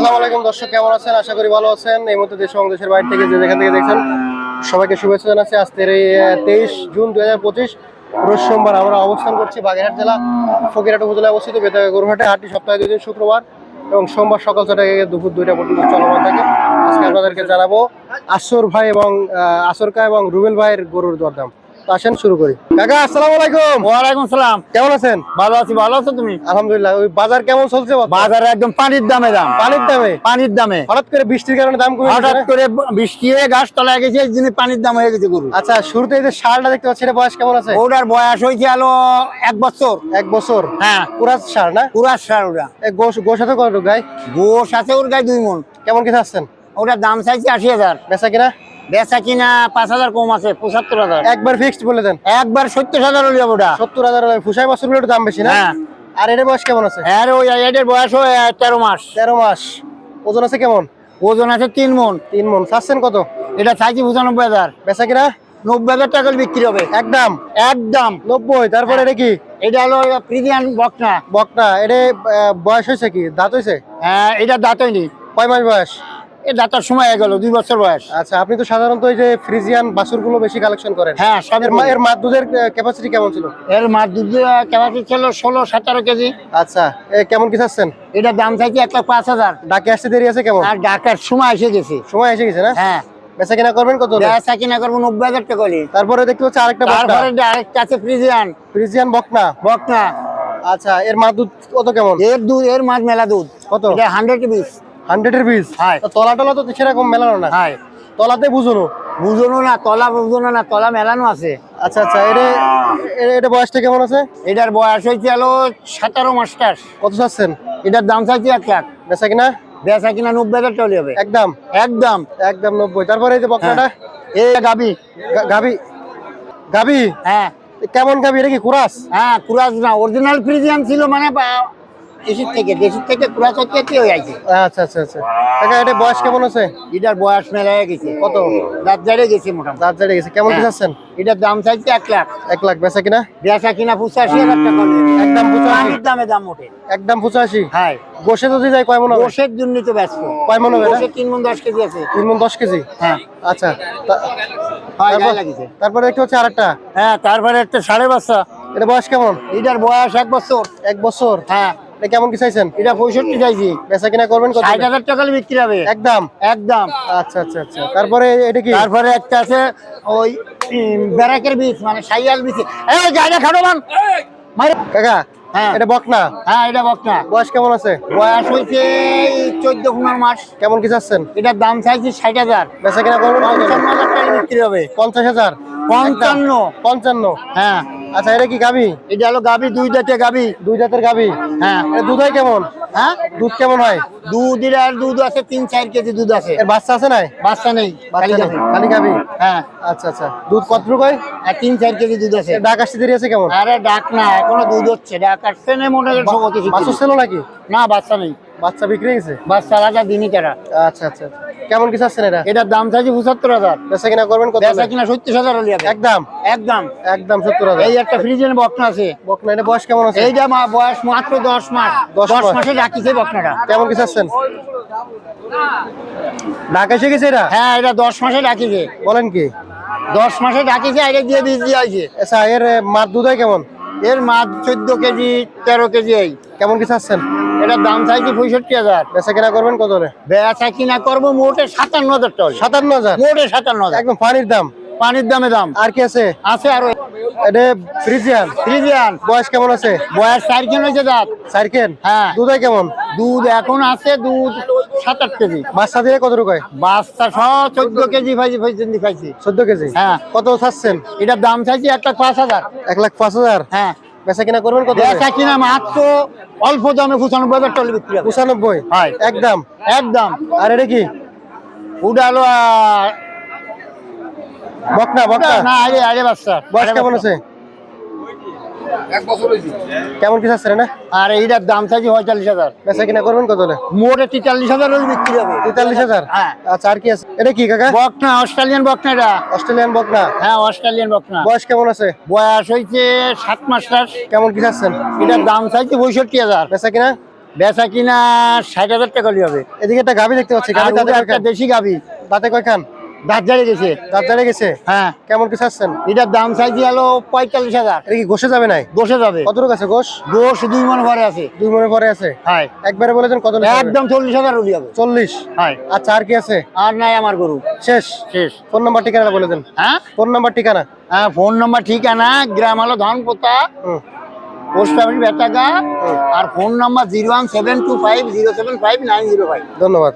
আসসালামু আলাইকুম, দর্শক, কেমন আছেন? আশা করি ভালো আছেন। এই মুহূর্তে দেশ এবং দেশের বাইরে থেকে যে যেখান থেকে দেখছেন, সবাইকে শুভেচ্ছা জানাচ্ছি। এই তেইশ জুন দুই হাজার পঁচিশ, রোজ সোমবার আমরা অবস্থান করছি বাগেরহাট জেলা, ফকিরহাট উপজেলায় অবস্থিত বেতাগা গরুহাটে। হাটটি সপ্তাহে দুই দিন শুক্রবার এবং সোমবার সকাল ছটা দুপুর দুইটা পর্যন্ত চলমান থাকে। আজকে আপনাদেরকে জানাব আসর ভাই এবং আসরকা এবং রুবেল ভাইয়ের গরুর দরদাম। তো আসেন শুরু করি। কাকা আসসালামু আলাইকুম। ওয়ালাইকুম সালাম। কেমন আছেন? ভালো আছি ভালো আছো তুমি? আলহামদুলিল্লাহ ওই বাজার কেমন চলছে? বাজারে একদম পানির দামে দাম। পানির দামে? পানির দামে। হঠাৎ করে বৃষ্টির কারণে দাম কমে হঠাৎ করে বৃষ্টি হয়ে গাছ তলায় গেছে এই জন্য পানির দাম হয়ে গেছে গরু আচ্ছা শুরুতে এই যে শালটা দেখতে পাচ্ছি এটা বয়স কেমন আছে? ওটার বয়স হয়েছে আলো এক বছর। এক বছর? হ্যাঁ। পুরা সার না? পুরা সার ওটা। এ গোশ আছে কত গাই? গোস আছে ওর গায়ে দুই মন। কেমন কি থাকছেন ওটার দাম চাইছে আশি হাজার। বেচা কিনা? বেচা কিনা পাঁচ হাজার কম আছে পঁচাত্তর হাজার। একবার ফিক্সড বলে দেন। একবার সত্তর হাজার হলে যাব ওটা। সত্তর হাজার ফুসাই বছরগুলো দাম বেশি না? হ্যাঁ। আর এর বয়স কেমন আছে? আর ওই এদের বয়স হয় তেরো মাস। তেরো মাস। ওজন আছে কেমন? ওজন আছে তিন মন। তিন মন। চাচ্ছেন কত? এটা চাইছি পঁচানব্বই হাজার। বেচা কিনা? নব্বই হাজার টাকা বিক্রি হবে। একদম? একদম। নব্বই। তারপরে এটা কি? এটা হলো প্রিমিয়াম বকনা বকনা। এটা বয়স হয়েছে কি? দাঁত হয়েছে? হ্যাঁ এটা দাঁত হয়নি। কয় মাস বয়স? দাঁতার সময় হয়ে গেল দুই বছর বয়স। আচ্ছা আপনি তো সাধারণত এই যে ফ্রিজিয়ান বাছুরগুলো বেশি কালেকশন করেন। হ্যাঁ এর মা- মাছ দুধের ক্যাপাসিটি কেমন ছিল? এর মাছ দুধ ক্যাপাসিটি ছিল ষোলো সতেরো কেজি। আচ্ছা কেমন কি চাচ্ছেন? এটার দাম এক লাখ পাঁচ হাজার। ডাকে আসতে দেরি আছে কেমন? আর ডাকার সময় এসে গেছে। সময় এসে গেছে না? হ্যাঁ। বেচা কিনা করবেন কত হলে? বেচা কিনা করব নব্বই হাজার টাকা তারপরে দেখতে পাচ্ছি আরেকটা তারপরে আরেকটা আছে ফ্রিজিয়ান। ফ্রিজিয়ান বকনা? বকনা। আচ্ছা এর মা দুধ কত কেমন? এর দুধ এর মাছ মেলা দুধ। কত? এটা হান্ড্রেড বিশ হান্ড্রেড এর পিস? হ্যাঁ। তলা টলা তো সেরকম মেলানো না? হ্যাঁ তলাতে বুঝুনো? বুঝনো না তলা বুঝনো না তলা মেলানো আছে। আচ্ছা আচ্ছা এটা এটা বয়সটা কেমন আছে? এটার বয়স হয়েছে হলো সতেরো মাস্টার কত চাচ্ছেন? এটার দাম চাইছে এক লাখ। বেচা কিনা? বেচা কিনা নব্বই হাজার হলে হবে। একদম? একদম। একদম নব্বই। তারপরে এই যে বকনাটা? এই গাবি। গা- গাভি গাভি হ্যাঁ। কেমন গাভি এটা কি কুরাস? হ্যাঁ কুরাস না অরিজিনাল ফ্রিজিয়ান ছিল মানে দেশের থেকে দেশের থেকে কুরাস হচ্ছে কি হয়ে আচ্ছা আচ্ছা আচ্ছা। কাকা এটা বয়স কেমন আছে? এটার বয়স মেলা গেছে। কত? দাঁত জারে গেছে মোটামুটি। দাঁত জেড়ে গেছে। কেমন কি হ্যাঁ। এটার দাম চাইছে এক লাখ। এক লাখ। বেচা কিনা? বেচা কিনা পঁচাশি হাজার টাকা একদম পঁচাশি। দামে দাম ওঠে। একদম পঁচাশি? হ্যাঁ। যদি যায় কয় মন গোষের জন্য তো ব্যস্ত। কয় মন হবে? তিন মন দশ কেজি আছে। তিন মন দশ কেজি? হ্যাঁ। আচ্ছা। তারপর- একটু হচ্ছে আরেকটা। হ্যাঁ তারপরে একটা সাড়ে বাচ্চা এটা বয়স কেমন? এটার বয়স এক বছর। এক বছর? হ্যাঁ। কেমন কি চাইছেন? এটা পঁয়ষট্টি চাইছি। বেচা কিনা করবেন কত ষাট হাজার টাকা বিক্রি হবে। একদম? একদম। আচ্ছা আচ্ছা আচ্ছা। তারপরে এটা কি? তারপরে একটা আছে ওই ব্যারাকের বীজ মানে সাইয়াল বীজ। এই খাটো মান। কাকা হ্যাঁ। এটা বকনা? হ্যাঁ এটা বকনা। বয়স কেমন আছে? বয়স হয়েছে চোদ্দ পনেরো মাস। কেমন কি চাচ্ছেন? এটার দাম চাইছি ষাট হাজার। বেচা কিনা করবেন পঞ্চান্ন হাজার টাকা বিক্রি হবে। পঞ্চাশ হাজার? পঞ্চান্ন। পঞ্চান্ন। হ্যাঁ। আচ্ছা এটা কি গাবি এটা হলো গাবি দুই দাঁতে গাবি দুই জাতের গাবি হ্যাঁ এর দুধ হয় কেমন? হ্যাঁ? দুধ কেমন হয়? দুধ এর আর দুধ আছে তিন চার কেজি দুধ আছে। এর বাচ্চা আছে নাই? বাচ্চা নেই খালি গাবি হ্যাঁ। আচ্ছা আচ্ছা। দুধ কতটুকু হয়? আর তিন চার কেজি দুধ আছে। ডাক আসতে দেরি আছে কেমন? আরে ডাক না এখনও দুধ হচ্ছে। ডাক আসছে না মনে হয় সব অতি বাচ্চা ছিল। নাকি? না বাচ্চা নেই। বাচ্চা বিক্রি হয়ে গেছে? বাচ্চা আলাদা দিনই তারা আচ্ছা আচ্ছা আচ্ছা। কেমন কি চাচ্ছেন এটা? এটার দাম চাইছি পঁচাত্তর হাজার। বেচা কিনা করবেন কত বেচা কিনা সত্তর হাজার একদম? একদম। একদম সত্তর হাজার। এই একটা ফ্রিজের বকনা আছে। বকনা এটা বয়স কেমন আছে? এইটা মা বয়স মাত্র দশ মাস। দশ মাসে। রাখিছে বকনাটা। কেমন কি চাচ্ছেন ঢাকা এসে গেছে এটা? হ্যাঁ এটা দশ মাসে রাখিছে। বলেন কি? দশ মাসে রাখিছে এটা দিয়ে বীজ দিয়ে আছে আচ্ছা এর মার দুধ হয় কেমন? এর মাছ চোদ্দ কেজি তেরো কেজি এই। কেমন কি চাচ্ছেন এটার দাম চাইছি পঁয়ষট্টি হাজার? বেচা কিনা করবেন কত বেচা কিনা করব মোটে সাতান্ন হাজার টাকা। সাতান্ন হাজার? মোটে সাতান্ন হাজার। একদম পানির দাম? পানির দামে দাম। আর কি আছে? আছে আরও। এটা ফ্রিজিয়ান? ফ্রিজিয়ান। বয়স কেমন আছে? বয়স কেন হয়েছে দাঁত। সাইকেল হ্যাঁ। দুধ কেমন? দুধ এখন আছে দুধ সাত আট কেজি। বাচ্চা দিয়ে কত রুকায় বাচ্চা সব চোদ্দ কেজি পাইছি পর্যন্ত খাইছি চোদ্দ কেজি? হ্যাঁ। কত চাচ্ছেন? এটার দাম চাইছি এক লাখ পাঁচ হাজার। এক লাখ পাঁচ হাজার? হ্যাঁ। বেচা কিনা করবেন কত বেচা কিনা মাত্র অল্প দামে পঁচানব্বই হাজার টাকা বিক্রি হবে। পঁচানব্বই? হ্যাঁ। একদম? একদম। আর এটা কি? উডালো বকনা বকনা? না আরে আরে বাচ্চা। বয়স আরে কেমন বাচ্চা। আছে কেমন কি চাচ্ছেন না? আর এইটার দাম চাইছি পঁয়তাল্লিশ হাজার। বেচা কিনা করবেন কত হলে? মোটে তেতাল্লিশ হাজার হলে বিক্রি হবে। তেতাল্লিশ হাজার? হ্যাঁ। আচ্ছা আর কি আছে? এটা কি কাকা? বকনা অস্ট্রেলিয়ান বকনা এটা। অস্ট্রেলিয়ান বকনা? হ্যাঁ অস্ট্রেলিয়ান বকনা। বয়স কেমন আছে? বয়স হয়েছে সাত মাস কেমন কি চাচ্ছেন? এটার দাম চাইছে পঁয়ষট্টি হাজার। বেচা কিনা? বেচা কিনা ষাট হাজার টাকা হবে। এদিকে একটা গাভি দেখতে পাচ্ছি। আর গাভি দেশি গাবি দাঁতে কয়খান? দাঁত জারি গেছে। দাঁত জারে গেছে? হ্যাঁ। কেমন কি চাচ্ছেন? এটার দাম চাইছি হলো পঁয়তাল্লিশ হাজার। এটা কি গোসে যাবে নাই? বসে যাবে। কতটুকু আছে গোস গোশ দুই মন ঘরে আছে। দুই মনে পরে আছে? হ্যাঁ। একবারে বলেছেন কত একদম চল্লিশ হাজার হলে হবে। চল্লিশ? হ্যাঁ। আচ্ছা আর কি আছে? আর নাই আমার গরু। শেষ? শেষ। ফোন নাম্বার ঠিকানা বলে দেন। হ্যাঁ? ফোন নাম্বার ঠিকানা? হ্যাঁ ফোন নম্বর ঠিকানা গ্রাম হলো ধনপোতা পোস্ট অফিস বেতাগা আর phone number zero one seven two five zero seven five nine zero five. ধন্যবাদ।